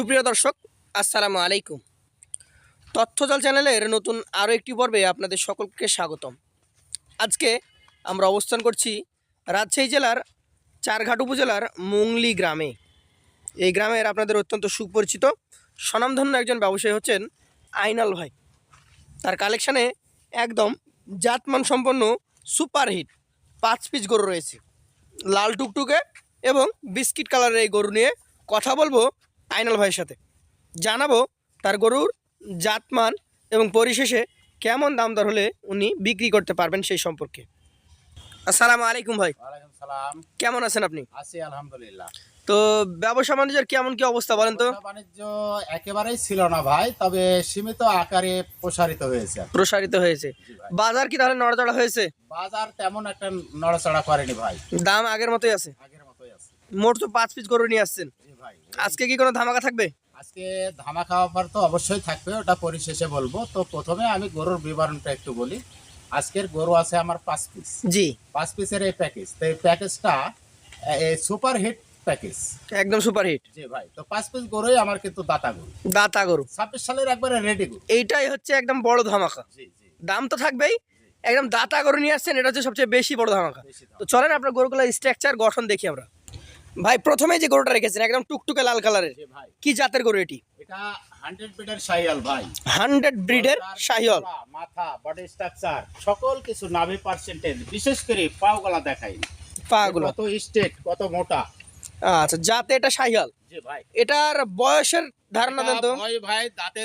সুপ্রিয় দর্শক, আসসালামু আলাইকুম। তথ্যজাল চ্যানেলের নতুন আরও একটি পর্বে আপনাদের সকলকে স্বাগতম। আজকে আমরা অবস্থান করছি রাজশাহী জেলার চারঘাট উপজেলার মুংলি গ্রামে। এই গ্রামের আপনাদের অত্যন্ত সুপরিচিত, স্বনামধন্য একজন ব্যবসায়ী হচ্ছেন আইনাল ভাই। তার কালেকশানে একদম জাতমান সম্পন্ন সুপারহিট পাঁচ পিস গরু রয়েছে। লাল টুকটুকে এবং বিস্কিট কালারের এই গরু নিয়ে কথা বলব আইনাল ভাইয়ের সাথে। জানাব তার গরুর জাতমান এবং পরিশেষে কেমন দাম দর হলে উনি বিক্রি করতে পারবেন সেই সম্পর্কে। আসসালামু আলাইকুম ভাই। কেমন আছেন আপনি? আছি আলহামদুলিল্লাহ। তো ব্যবসা বাণিজ্যের কেমন কি অবস্থা বলেন তো? বাণিজ্য একেবারেই ছিল না ভাই তবে সীমিত আকারে প্রসারিত হয়েছে। প্রসারিত হয়েছে। বাজার কি তাহলে নড়াচড়া হয়েছে? বাজার তেমন একটা নড়াচড়া করেনি ভাই। দাম আগের মতোই আছে? আগের মতোই আছে। মোট তো পাঁচ পিস গরু নিয়ে আসছেন। আজকে কি কোনো ধামাকা থাকবে? আজকে ধামা খাওয়া পর তো অবশ্যই থাকবে ওটা পরিশেষে বলব। তো প্রথমে আমি গরুর বিবরণটা একটু বলি। আজকের গরু আছে আমার পাঁচ পিস জি। পাঁচ পিসের এই প্যাকেজ তো এই প্যাকেজটা সুপার হিট প্যাকেজ একদম সুপারহিট জি ভাই তো পাঁচ পিস গরুই আমার কিন্তু দাতা গরু। দাতা গরু। ছাব্বিশ সালের একবারে রেডি গরু। এইটাই হচ্ছে একদম বড় ধামাকা। জি জি। দাম তো থাকবেই। একদম দাতা গরু নিয়ে আসছেন এটা হচ্ছে সবচেয়ে বেশি বড় ধামাকা। তো চলেন আপনার গরুগুলোর স্ট্রাকচার গঠন দেখি আমরা। ভাই প্রথমে যে গরুটা রেখেছেন একদম টুকটুকে লাল কালারের। কি জাতের গরু এটি? এটা হান্ড্রেড বিটের সাইয়াল ভাই। হান্ড্রেড ব্রিডের তার মাথা বডি স্ট্রাকচার সকল কিছু নাভি পার্সেন্টেজ বিশেষ করে পাও দেখাই। পাগুলো কত স্টেট কত মোটা। আচ্ছা জাতে এটা শাহিওয়াল জি ভাই। এটার বয়সের ধারণা দেন তো। ভয় ভাই দাঁতে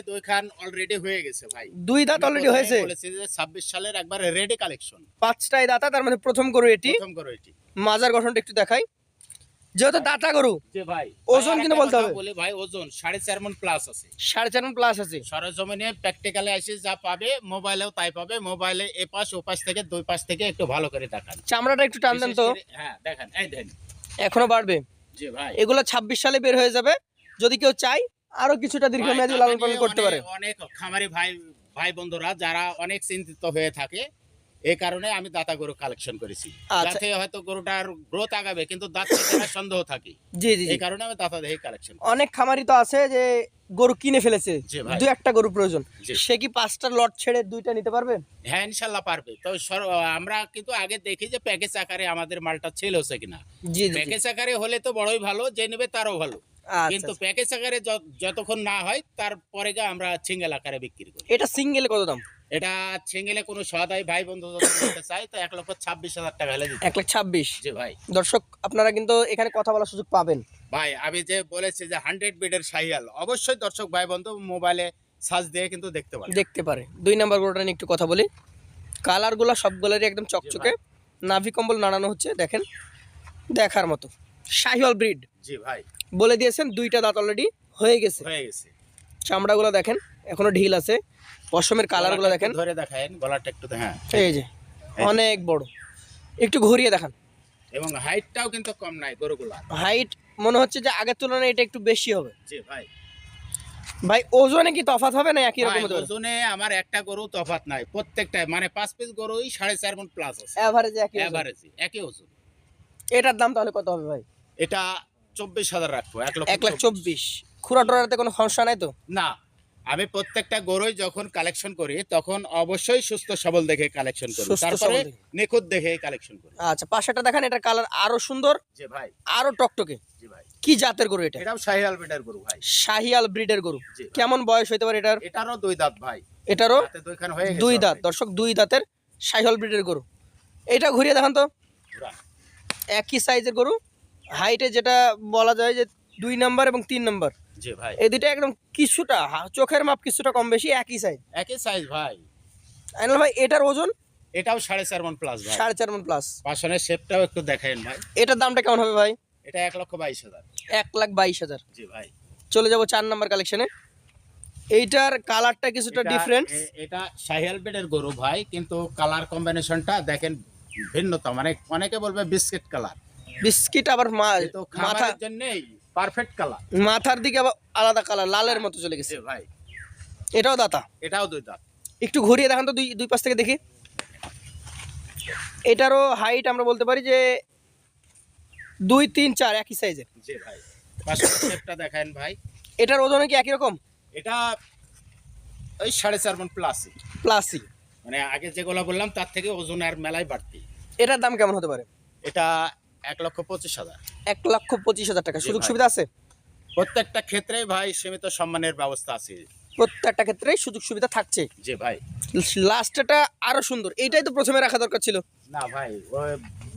অলরেডি হয়ে গেছে ভাই। দুই দাঁত অলরেডি হয়েছে? বলেছি যে ছাব্বিশ সালের একবার রেডি কালেকশন পাঁচটাই দাতা তার মধ্যে প্রথম গরু এটি। প্রথম এটি। মাজার গঠনটা একটু দেখাই। যেহেতু দাতা গরু ওজন বলতে হবে। বলি ভাই ওজন সাড়ে চার মন প্লাস আছে। সাড়ে চার প্লাস আছে। সরজমিনে প্র্যাকটিক্যালে এসে যা পাবে মোবাইলেও তাই পাবে মোবাইলে এ পাশ ও পাশ থেকে দুই পাশ থেকে একটু ভালো করে দেখান। চামড়াটা একটু টান দেন তো। হ্যাঁ দেখেন এই দেন। এখনও বাড়বে। জি ভাই। এগুলো ছাব্বিশ সালে বের হয়ে যাবে। যদি কেউ চায় আরও কিছুটা দীর্ঘমেয়াদী লালন পালন মানে করতে পারে। অনেক খামারি ভাই ভাই বন্ধুরা যারা অনেক চিন্তিত হয়ে থাকে এই কারণে আমি দাতা গরু কালেকশন করেছি। আচ্ছা। যাতে হয়তো গরুটার গ্রোথ আগাবে কিন্তু দাঁত সন্দেহ থাকে। জি জি এই কারণে আমি দাতা দেখে কালেকশন অনেক খামারি তো আছে যে গরু কিনে ফেলেছে। জি ভাই। দু একটা গরু প্রয়োজন। সে কি পাঁচটা লট ছেড়ে দুইটা নিতে পারবে? হ্যাঁ ইনশাল্লাহ পারবে। তো আমরা কিন্তু আগে দেখি যে প্যাকেজ আকারে আমাদের মালটা ছেল হচ্ছে কিনা। জি জি জি। প্যাকেজ আকারে হলে তো বড়ই ভালো যে নেবে তারও ভালো। আচ্ছা কিন্তু আচ্ছা। প্যাকেজ আকারে যতক্ষণ না হয় তারপরে আমরা সিঙ্গেল আকারে বিক্রি করি। এটা সিঙ্গেল কত দাম? এটা সিঙ্গেলে কোনো সদাই ভাই বন্ধু যদি চাই তো এক লক্ষ ছাব্বিশ হাজার টাকা হলে এক লাখ ছাব্বিশ? জি ভাই। দর্শক আপনারা কিন্তু এখানে কথা বলার সুযোগ পাবেন। ভাই আমি যে বলেছি যে হান্ড্রেড বিডের সাইয়াল অবশ্যই দর্শক ভাই বন্ধু মোবাইলে সার্চ দিয়ে কিন্তু দেখতে পারে দেখতে পারে। দুই নাম্বার গরুটা নিয়ে একটু কথা বলি। কালারগুলো সবগুলোরই একদম চকচকে। নাভি কম্বল নাড়ানো হচ্ছে দেখেন। দেখার মতো। শাহিওয়াল ব্রিড জি ভাই। বলে দিয়েছেন দুইটা দাঁত অলরেডি হয়ে গেছে। হয়ে গেছে। চামড়াগুলো দেখেন। এখনও ঢিল আছে। পশমের কালারগুলো দেখেন। ধরে দেখেন গলাটা একটু হ্যাঁ। এই যে অনেক বড়। একটু ঘুরিয়ে দেখান। এবং হাইটটাও কিন্তু কম নাই গরুগুলা হাইট মনে হচ্ছে যে আগের তুলনায় এটা একটু বেশি হবে। জি ভাই। ভাই ওজনে কি তফাৎ হবে না একই রকম ওজনে আমার একটা গরু তফাত নাই প্রত্যেকটা মানে পাঁচ পিস গরুই সাড়ে চার মন প্লাস আছে। এভারেজে একই ওজন। একই ওজন। এটার দাম তাহলে কত হবে ভাই? এটা চব্বিশ হাজার রাখব এক লক্ষ এক লাখ চব্বিশ। খুরা টোরাতে কোনো সমস্যা নাই তো? না আমি প্রত্যেকটা গরুই যখন কালেকশন করি তখন অবশ্যই সুস্থ সবল দেখে কালেকশন করি। তারপরে। নিখুঁত দেখে কালেকশন করি। আচ্ছা পাশেটা দেখেন এটা কালার আরও সুন্দর জি ভাই। আরও টকটকে। জি ভাই। কি জাতের গরু এটা? এটাও শাহিয়াল বেটার গরু ভাই। শাহিয়াল ব্রিডের গরু। কেমন বয়স হইতে পারে এটার? এটারও দুই দাঁত ভাই। এটারও দুই দাঁত। দর্শক দুই দাঁতের শাহিয়াল ব্রিডের গরু। এটা ঘুরিয়ে দেখান তো। একই সাইজের গরু। হাইটে যেটা বলা যায় যে দুই নাম্বার এবং তিন নাম্বার জি ভাই। এই দুইটা একদম কিছুটা হা- চোখের মাপ কিছুটা কম বেশি একই সাইজ একই সাইজ ভাই। আইনাল ভাই এটার ওজন? এটাও সাড়ে চার মন প্লাস ভাই। সাড়ে চার মন প্লাস শেপটাও একটু ভাই। এটার দামটা কেমন হবে ভাই? এটা এক লক্ষ বাইশ হাজার। এক লাখ বাইশ হাজার। জি ভাই। চলে যাব চার নাম্বার কালেকশনে এইটার কালারটা কিছুটা ডিফারেন্ট এটা শাহিয়াল বেডের গরু ভাই কিন্তু কালার কম্বিনেশনটা দেখেন ভিন্নতা মানে অনেকে বলবে বিস্কিট কালার বিস্কিট আবার মাথা খামারের জন্য পারফেক্ট কালার মাথার দিকে আবার আলাদা কালার লালের মতো চলে গেছে। ভাই। এটাও দাতা? এটাও দুই দাঁত। একটু ঘুরিয়ে দেখান তো দুই দুই পাশ থেকে দেখি। এটারও হাইট আমরা বলতে পারি যে দুই তিন চার একই সাইজের জি ভাই। পাশের দেখেন ভাই। এটার ওজনে কি একই রকম? এটা ওই সাড়ে চার মন প্লাসই প্লাসই মানে আগে যেগুলো বললাম তার থেকে ওজন আর মেলায় বাড়তি। এটার দাম কেমন হতে পারে? এটা এক লক্ষ পঁচিশ হাজার। এক লক্ষ পঁচিশ হাজার টাকা। সুযোগ সুবিধা আছে? প্রত্যেকটা ক্ষেত্রে ভাই সীমিত সম্মানের ব্যবস্থা আছে। প্রত্যেকটা ক্ষেত্রে সুযোগ সুবিধা থাকছে? যে ভাই। লাস্টটা আরও সুন্দর। এইটাই তো প্রথমে রাখা দরকার ছিল। না ভাই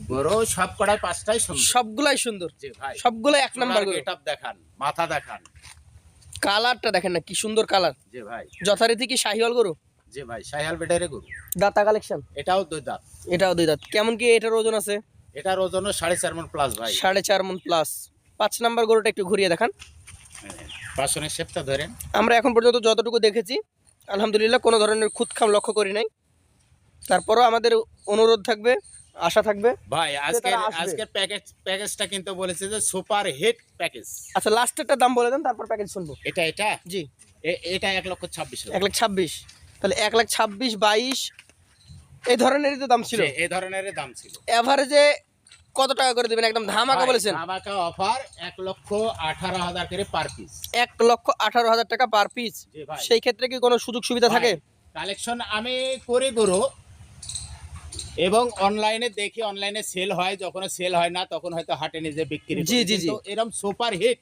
বড় সব কড়াই পাঁচটাই সুন্দর। সবগুলাই সুন্দর। যে ভাই। সবগুলাই এক নাম্বার গরু দেখান মাথা দেখান। কালারটা দেখেন না কি সুন্দর কালার। যে ভাই। যথারীতি কি শাহিওয়াল গরু? যে ভাই সাইহাল বেটারে গরু। দাতা কালেকশন? এটাও দুই দাঁত। এটাও দুই দাঁত। কেমন কি এটার ওজন আছে? এটার ওজন সাড়ে চার মন প্লাস ভাই। সাড়ে চার মন প্লাস পাঁচ নাম্বার গরুটা একটু ঘুরিয়ে দেখান। পাঁচশনের শেপটা ধরেন। আমরা এখন পর্যন্ত যতটুকু দেখেছি আলহামদুলিল্লাহ কোনো ধরনের খুদখাম লক্ষ্য করি নাই। তারপরও আমাদের অনুরোধ থাকবে আশা থাকবে ভাই আজকের তারা আজকের প্যাকেজ প্যাকেজটা কিন্তু বলেছে যে সুপার হিট প্যাকেজ আচ্ছা লাস্টেরটা দাম বলে দেন তারপর প্যাকেজ শুনব। এটা এটা? জি। এটা এক লক্ষ ছাব্বিশ এক লাখ ছাব্বিশ। তাহলে এক লাখ ছাব্বিশ বাইশ এই ধরনেরই তো দাম ছিল। এই ধরনের দাম ছিল। এভারেজে কত টাকা করে দেবেন? একদম ধামাকা বলেছেন। ধামাকা অফার এক লক্ষ আঠারো হাজার করে পার পিস এক লক্ষ আঠারো হাজার টাকা পার পিস সেই ক্ষেত্রে কি কোনো সুযোগ সুবিধা থাকে? কালেকশন আমি করি গরু এবং অনলাইনে দেখি অনলাইনে সেল হয় যখন সেল হয় না তখন হয়তো হাটে নিজে বিক্রি জি, জি, জি। এরকম সুপার হিট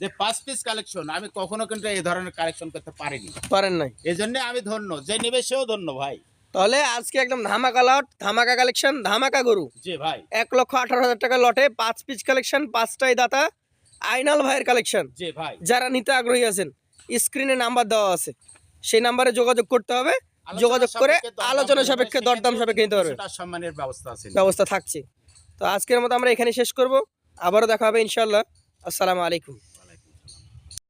যে পাঁচ পিস কালেকশন আমি কখনো কিন্তু এই ধরনের কালেকশন করতে পারিনি। পারেন নাই। এই জন্য আমি ধন্য যে নেবে সেও ধন্য ভাই। তাহলে আজকে একদম ধামাকা লট ধামাকা কালেকশন ধামাকা গরু। জি ভাই। এক লক্ষ আঠারো হাজার টাকা লটে পাঁচ পিস কালেকশন পাঁচটাই দাতা আইনাল ভাইয়ের কালেকশন জি ভাই। যারা নিতে আগ্রহী আছেন স্ক্রিনে নাম্বার দেওয়া আছে। সেই নাম্বারে যোগাযোগ করতে হবে। যোগাযোগ করে আলোচনা সাপেক্ষে দরদাম সাপেক্ষে নিতে পারবে। সম্মানের ব্যবস্থা আছে। ব্যবস্থা থাকছে। তো আজকের মতো আমরা এখানে শেষ করব। আবারও দেখা হবে ইনশাল্লাহ আসসালামু আলাইকুম।